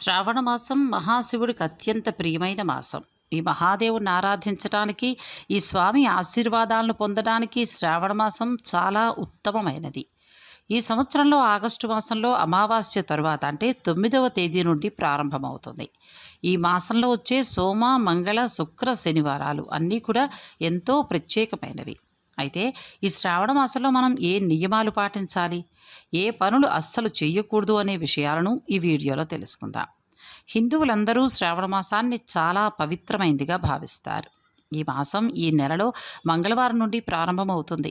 శ్రావణమాసం మహాశివుడికి అత్యంత ప్రియమైన మాసం. ఈ మహాదేవుని ఆరాధించడానికి ఈ స్వామి ఆశీర్వాదాలను పొందడానికి శ్రావణ మాసం చాలా ఉత్తమమైనది. ఈ సంవత్సరంలో ఆగస్టు మాసంలో అమావాస్య తరువాత అంటే తొమ్మిదవ తేదీ నుండి ప్రారంభమవుతుంది. ఈ మాసంలో వచ్చే సోమ మంగళ శుక్ర శనివారాలు అన్నీ కూడా ఎంతో ప్రత్యేకమైనవి. అయితే ఈ శ్రావణ మాసంలో మనం ఏ నియమాలు పాటించాలి? ఏ పనులు అస్సలు చేయకూడదు అనే విషయాలను ఈ వీడియోలో తెలుసుకుందాం. హిందువులందరూ శ్రావణ మాసాన్ని చాలా పవిత్రమైందిగా భావిస్తారు. ఈ మాసం ఈ నెలలో మంగళవారం నుండి ప్రారంభమవుతుంది.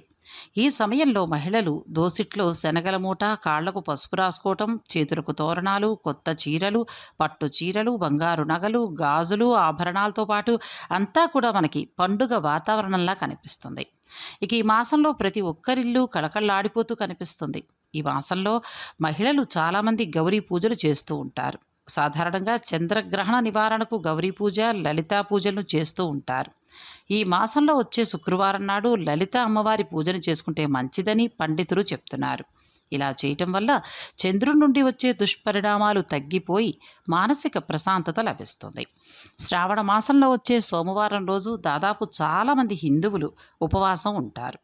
ఈ సమయంలో మహిళలు దోసిట్లో శనగల మూట కాళ్ళకు పసుపు రాసుకోవటం చేతులకు తోరణాలు కొత్త చీరలు పట్టు చీరలు బంగారు నగలు గాజులు ఆభరణాలతో పాటు అంతా కూడా మనకి పండుగ వాతావరణంలా కనిపిస్తుంది. ఇక ఈ మాసంలో ప్రతి ఒక్కరిల్లు కళకళలాడిపోతూ కనిపిస్తుంది. ఈ మాసంలో మహిళలు చాలామంది గౌరీ పూజలు చేస్తూ ఉంటారు. సాధారణంగా చంద్రగ్రహణ నివారణకు గౌరీ పూజ లలితా పూజలను చేస్తూ ఉంటారు. ఈ మాసంలో వచ్చే శుక్రవారం నాడు లలిత అమ్మవారి పూజను చేసుకుంటే మంచిదని పండితులు చెప్తున్నారు. ఇలా చేయటం వల్ల చంద్రుడి నుండి వచ్చే దుష్పరిణామాలు తగ్గిపోయి మానసిక ప్రశాంతత లభిస్తుంది. శ్రావణ మాసంలో వచ్చే సోమవారం రోజు దాదాపు చాలామంది హిందువులు ఉపవాసం ఉంటారు.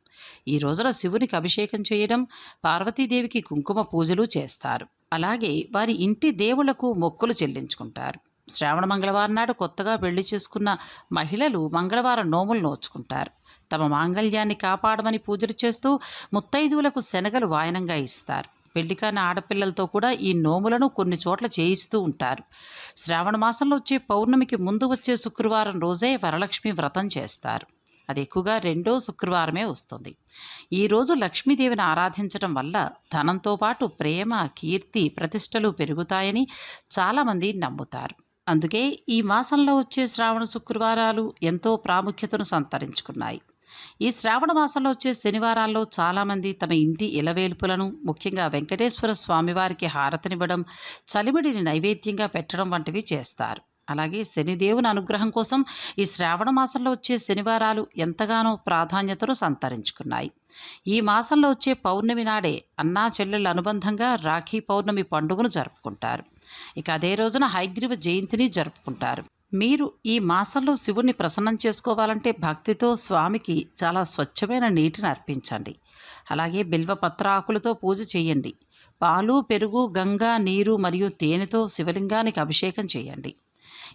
ఈ రోజున శివునికి అభిషేకం చేయడం పార్వతీదేవికి కుంకుమ పూజలు చేస్తారు. అలాగే వారి ఇంటి దేవుళ్ళకు మొక్కులు చెల్లించుకుంటారు. శ్రావణ మంగళవారం నాడు కొత్తగా పెళ్ళి చేసుకున్న మహిళలు మంగళవారం నోములు నోచుకుంటారు. తమ మాంగళ్యాన్ని కాపాడమని పూజలు చేస్తూ ముత్తైదువులకు శనగలు వాయనంగా ఇస్తారు. పెళ్ళి కాని ఆడపిల్లలతో కూడా ఈ నోములను కొన్ని చోట్ల చేయిస్తూ ఉంటారు. శ్రావణ మాసంలో వచ్చే పౌర్ణమికి ముందు వచ్చే శుక్రవారం రోజే వరలక్ష్మి వ్రతం చేస్తారు. అది ఎక్కువగా రెండో శుక్రవారమే వస్తుంది. ఈరోజు లక్ష్మీదేవిని ఆరాధించడం వల్ల ధనంతో పాటు ప్రేమ కీర్తి ప్రతిష్టలు పెరుగుతాయని చాలామంది నమ్ముతారు. అందుకే ఈ మాసంలో వచ్చే శ్రావణ శుక్రవారాలు ఎంతో ప్రాముఖ్యతను సంతరించుకున్నాయి. ఈ శ్రావణ మాసంలో వచ్చే శనివారాల్లో చాలామంది తమ ఇంటి ఇలవేల్పులను ముఖ్యంగా వెంకటేశ్వర స్వామివారికి హారతనివ్వడం చలిమిడిని నైవేద్యంగా పెట్టడం వంటివి చేస్తారు. అలాగే శనిదేవుని అనుగ్రహం కోసం ఈ శ్రావణ మాసంలో వచ్చే శనివారాలు ఎంతగానో ప్రాధాన్యతను సంతరించుకున్నాయి. ఈ మాసంలో వచ్చే పౌర్ణమి నాడే అన్నా చెల్లెళ్ళ అనుబంధంగా రాఖీ పౌర్ణమి పండుగను జరుపుకుంటారు. ఇక అదే రోజున హైగ్రీవ జయంతిని జరుపుకుంటారు. మీరు ఈ మాసంలో శివుణ్ణి ప్రసన్నం చేసుకోవాలంటే భక్తితో స్వామికి చాలా స్వచ్ఛమైన నీటిని అర్పించండి. అలాగే బిల్వ పత్రాకులతో పూజ చేయండి. పాలు పెరుగు గంగా నీరు మరియు తేనెతో శివలింగానికి అభిషేకం చేయండి.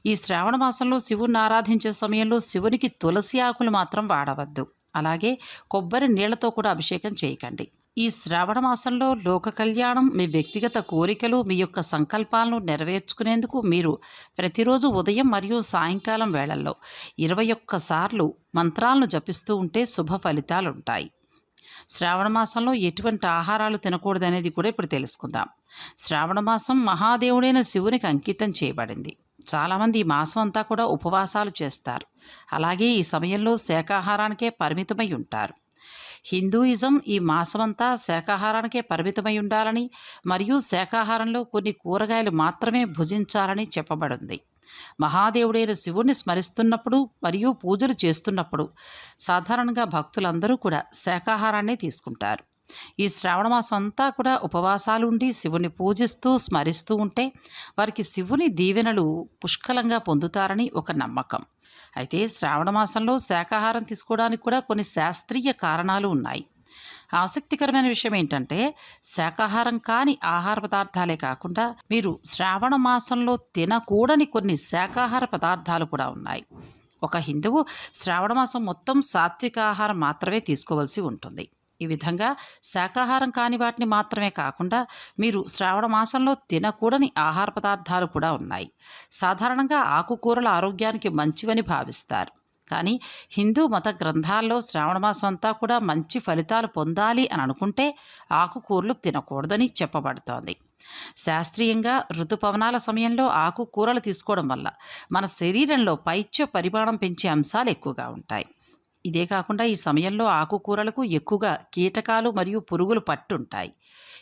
ఈ శ్రావణ మాసంలో శివుణ్ణి ఆరాధించే సమయంలో శివునికి తులసి ఆకులు మాత్రం వాడవద్దు. అలాగే కొబ్బరి నీళ్ళతో కూడా అభిషేకం చేయకండి. ఈ శ్రావణ మాసంలో లోక కళ్యాణం మీ వ్యక్తిగత కోరికలు మీ యొక్క సంకల్పాలను నెరవేర్చుకునేందుకు మీరు ప్రతిరోజు ఉదయం మరియు సాయంకాలం వేళల్లో ఇరవై ఒక్కసార్లు మంత్రాలను జపిస్తూ ఉంటే శుభ ఫలితాలు ఉంటాయి శ్రావణ మాసంలో ఎటువంటి ఆహారాలు తినకూడదనేది కూడా ఇప్పుడు తెలుసుకుందాం. శ్రావణ మాసం మహాదేవుడైన శివునికి అంకితం చేయబడింది. చాలామంది ఈ మాసం అంతా కూడా ఉపవాసాలు చేస్తారు. అలాగే ఈ సమయంలో శాకాహారానికే పరిమితమై ఉంటారు. హిందూయిజం ఈ మాసమంతా శాకాహారానికే పరిమితమై ఉండాలని మరియు శాకాహారంలో కొన్ని కూరగాయలు మాత్రమే భుజించాలని చెప్పబడింది. మహాదేవుడైన శివుణ్ణి స్మరిస్తున్నప్పుడు మరియు పూజలు చేస్తున్నప్పుడు సాధారణంగా భక్తులందరూ కూడా శాకాహారాన్ని తీసుకుంటారు. ఈ శ్రావణ మాసం అంతా కూడా ఉపవాసాలు ఉండి శివుని పూజిస్తూ స్మరిస్తూ ఉంటే వారికి శివుని దీవెనలు పుష్కలంగా పొందుతారని ఒక నమ్మకం. అయితే శ్రావణ మాసంలో శాకాహారం తీసుకోవడానికి కూడా కొన్ని శాస్త్రీయ కారణాలు ఉన్నాయి. ఆసక్తికరమైన విషయం ఏంటంటే శాకాహారం కాని ఆహార పదార్థాలే కాకుండా మీరు శ్రావణ మాసంలో తినకూడని కొన్ని శాకాహార పదార్థాలు కూడా ఉన్నాయి. ఒక హిందువు శ్రావణ మాసం మొత్తం సాత్విక ఆహారం మాత్రమే తీసుకోవాల్సి ఉంటుంది. ఈ విధంగా శాకాహారం కాని వాటిని మాత్రమే కాకుండా మీరు శ్రావణ మాసంలో తినకూడని ఆహార పదార్థాలు కూడా ఉన్నాయి. సాధారణంగా ఆకుకూరల ఆరోగ్యానికి మంచివని భావిస్తారు. కానీ హిందూ మత గ్రంథాల్లో శ్రావణ మాసం అంతా కూడా మంచి ఫలితాలు పొందాలి అని అనుకుంటే ఆకుకూరలు తినకూడదని చెప్పబడుతోంది. శాస్త్రీయంగా ఋతుపవనాల సమయంలో ఆకుకూరలు తీసుకోవడం వల్ల మన శరీరంలో పైత్య పరిమాణం పెంచే అంశాలు ఎక్కువగా ఉంటాయి. ఇదే కాకుండా ఈ సమయంలో ఆకుకూరలకు ఎక్కువగా కీటకాలు మరియు పురుగులు పట్టుంటాయి.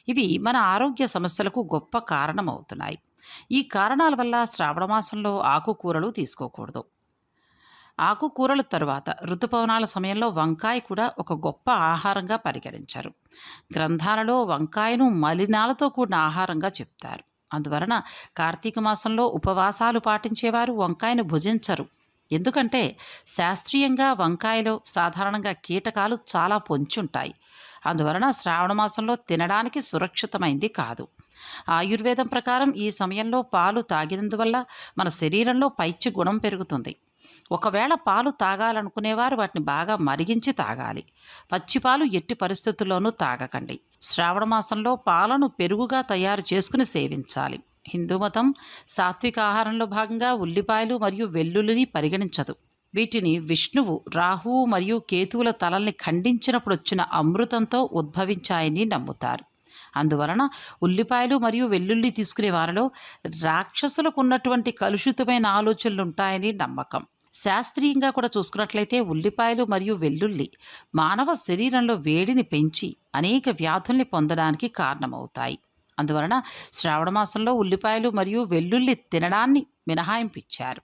ఇవి మన ఆరోగ్య సమస్యలకు గొప్ప కారణమవుతున్నాయి. ఈ కారణాల వల్ల శ్రావణ మాసంలో ఆకుకూరలు తీసుకోకూడదు. ఆకుకూరల తరువాత ఋతుపవనాల సమయంలో వంకాయ కూడా ఒక గొప్ప ఆహారంగా పరిగణించారు. గ్రంథాలలో వంకాయను మలినాలతో కూడిన ఆహారంగా చెప్తారు. అందువలన కార్తీక మాసంలో ఉపవాసాలు పాటించేవారు వంకాయను భుజించరు. ఎందుకంటే శాస్త్రీయంగా వంకాయలో సాధారణంగా కీటకాలు చాలా పొంచుంటాయి. అందువలన శ్రావణ మాసంలో తినడానికి సురక్షితమైంది కాదు. ఆయుర్వేదం ప్రకారం ఈ సమయంలో పాలు తాగినందువల్ల మన శరీరంలో పైచ్య గుణం పెరుగుతుంది. ఒకవేళ పాలు తాగాలనుకునేవారు వాటిని బాగా మరిగించి తాగాలి. పచ్చిపాలు ఎట్టి పరిస్థితుల్లోనూ తాగకండి. శ్రావణ మాసంలో పాలను పెరుగుగా తయారు చేసుకుని సేవించాలి. హిందూ మతం సాత్విక ఆహారంలో భాగంగా ఉల్లిపాయలు మరియు వెల్లుల్లిని పరిగణించదు. వీటిని విష్ణువు రాహువు మరియు కేతువుల తలల్ని ఖండించినప్పుడు వచ్చిన అమృతంతో ఉద్భవించాయని నమ్ముతారు. అందువలన ఉల్లిపాయలు మరియు వెల్లుల్లి తీసుకునే వారిలో రాక్షసులకు ఉన్నటువంటి కలుషితమైన ఆలోచనలు ఉంటాయని నమ్మకం. శాస్త్రీయంగా కూడా చూసుకున్నట్లయితే ఉల్లిపాయలు మరియు వెల్లుల్లి మానవ శరీరంలో వేడిని పెంచి అనేక వ్యాధుల్ని పొందడానికి కారణమవుతాయి. అందువలన శ్రావణ మాసంలో ఉల్లిపాయలు మరియు వెల్లుల్లి తినడాన్ని మినహాయింపించారు.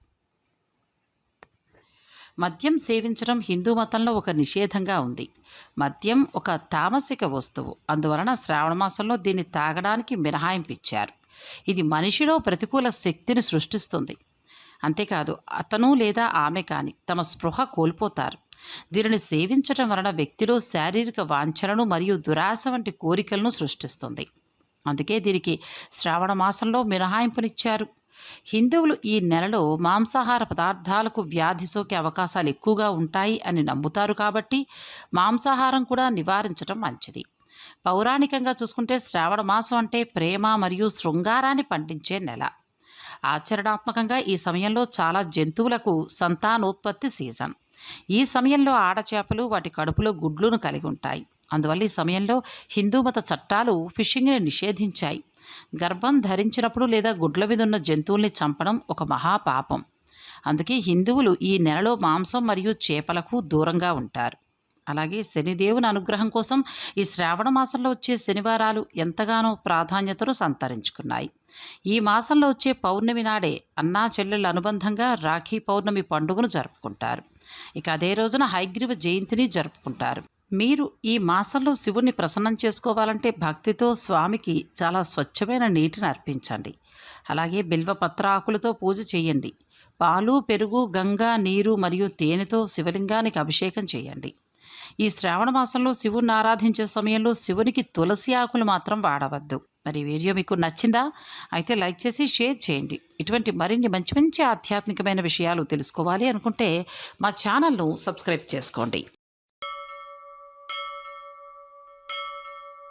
మద్యం సేవించడం హిందూ మతంలో ఒక నిషేధంగా ఉంది. మద్యం ఒక తామసిక వస్తువు. అందువలన శ్రావణ మాసంలో దీన్ని తాగడానికి మినహాయింపిచ్చారు ఇది మనిషిలో ప్రతికూల శక్తిని సృష్టిస్తుంది. అంతేకాదు అతను లేదా ఆమె కానీ తమ స్పృహ కోల్పోతారు. దీనిని సేవించటం వలన వ్యక్తిలో శారీరక వాంఛలను మరియు దురాశ వంటి కోరికలను సృష్టిస్తుంది. అందుకే దీనికి శ్రావణ మాసంలో మినహాయింపునిచ్చారు. హిందువులు ఈ నెలలో మాంసాహార పదార్థాలకు వ్యాధి సోకే అవకాశాలు ఎక్కువగా ఉంటాయి అని నమ్ముతారు కాబట్టి మాంసాహారం కూడా నివారించడం మంచిది. పౌరాణికంగా చూసుకుంటే శ్రావణ మాసం అంటే ప్రేమ మరియు శృంగారాన్ని పండించే నెల. ఆచరణాత్మకంగా ఈ సమయంలో చాలా జంతువులకు సంతానోత్పత్తి సీజన్. ఈ సమయంలో ఆడచేపలు వాటి కడుపులో గుడ్లను కలిగి ఉంటాయి. అందువల్ల ఈ సమయంలో హిందూ మత చట్టాలు ఫిషింగ్ని నిషేధించాయి. గర్భం ధరించినప్పుడు లేదా గుడ్ల మీద ఉన్న జంతువుల్ని చంపడం ఒక మహాపాపం. అందుకే హిందువులు ఈ నెలలో మాంసం మరియు చేపలకు దూరంగా ఉంటారు. అలాగే శనిదేవుని అనుగ్రహం కోసం ఈ శ్రావణ మాసంలో వచ్చే శనివారాలు ఎంతగానో ప్రాధాన్యతను సంతరించుకున్నాయి. ఈ మాసంలో వచ్చే పౌర్ణమి నాడే అన్నా చెల్లెళ్ళ అనుబంధంగా రాఖీ పౌర్ణమి పండుగను జరుపుకుంటారు. ఇక అదే రోజున హైగ్రీవ జయంతిని జరుపుకుంటారు. మీరు ఈ మాసంలో శివుణ్ణి ప్రసన్నం చేసుకోవాలంటే భక్తితో స్వామికి చాలా స్వచ్ఛమైన నీటిని అర్పించండి. అలాగే బిల్వ పత్రాకులతో పూజ చేయండి. పాలు పెరుగు గంగా నీరు మరియు తేనెతో శివలింగానికి అభిషేకం చేయండి. ఈ శ్రావణ మాసంలో శివుణ్ణి ఆరాధించే సమయంలో శివునికి తులసి ఆకులు మాత్రం వాడవద్దు. మరి వీడియో మీకు నచ్చిందా? అయితే లైక్ చేసి షేర్ చేయండి. ఇటువంటి మరిన్ని మంచి మంచి ఆధ్యాత్మికమైన విషయాలు తెలుసుకోవాలి అనుకుంటే మా ఛానల్ను సబ్స్క్రైబ్ చేసుకోండి.